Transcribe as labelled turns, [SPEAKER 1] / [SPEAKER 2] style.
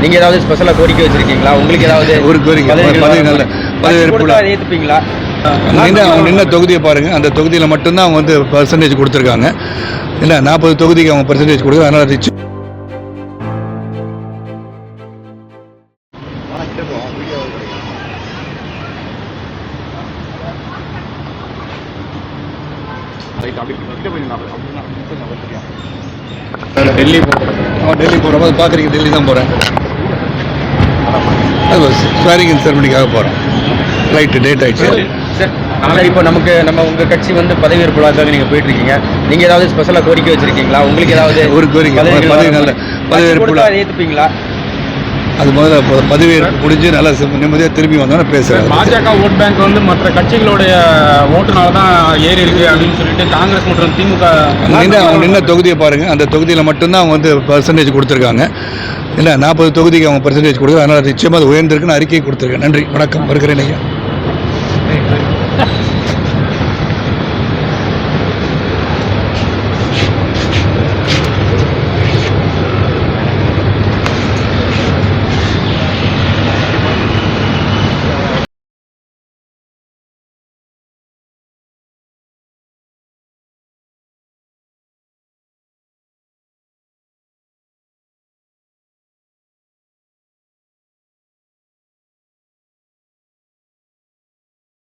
[SPEAKER 1] நீங்க ஏதாவது ஸ்பெஷலா கோரிக்கை வச்சிருக்கீங்களா? உங்களுக்கு ஏதாவது
[SPEAKER 2] ஒரு கோரிக்கை, பதவி நல்ல? பதவி
[SPEAKER 1] கொடுத்தா
[SPEAKER 2] நின்ன தொகுதியை பாருங்கள் அந்த தொகுதியில் மட்டும்தான் அவங்க வந்து பர்சன்டேஜ் கொடுத்துருக்காங்க. இல்லை நாற்பது தொகுதிக்கு அவங்க பர்சன்டேஜ் கொடுக்குறாங்க அதனால் ரிச்
[SPEAKER 1] டெல்லி
[SPEAKER 2] அவன் டெல்லி போகிறப்ப அது பார்க்குறீங்க டெல்லி தான் போகிறேன் அது ஸ்வேரிங் செரமனிக்காக போகிறேன் ரைட்டு டேட் ஆயிடுச்சு.
[SPEAKER 1] சார் ஆனால் இப்போ நமக்கு நம்ம உங்க கட்சி வந்து பதவியேற்பு விழாக்காக நீங்க போயிட்டு இருக்கீங்க நீங்க ஏதாவது ஸ்பெஷலா கோரிக்கை வச்சிருக்கீங்களா? உங்களுக்கு ஏதாவது
[SPEAKER 2] ஒரு கோரிக்கை, பதவி நல்ல- விழா.
[SPEAKER 1] ஏத்துப்பீங்களா?
[SPEAKER 2] அது முதல்ல பதவியேற்பு முடிஞ்சு நல்லா நிம்மதியாக திரும்பி வந்தோன்னே பேசுகிறேன்
[SPEAKER 3] பாஜக ஓட் பேங்க் வந்து மற்ற கட்சிகளுடைய ஓட்டுனால தான் ஏறி இருக்கு அப்படின்னு சொல்லிட்டு காங்கிரஸ் மற்றும் திமுக
[SPEAKER 2] நின்று அவங்க நின்ன தொகுதியை பாருங்கள் அந்த தொகுதியில் மட்டும்தான் அவங்க வந்து பர்சன்டேஜ் கொடுத்துருக்காங்க. இல்லை நாற்பது தொகுதிக்கு அவங்க பர்சன்டேஜ் கொடுக்குறாங்க அதனால் நிச்சயமாக அது உயர்ந்திருக்குன்னு அறிக்கை கொடுத்துருக்கேன். நன்றி. வணக்கம். வருகிறேன் ஐயா.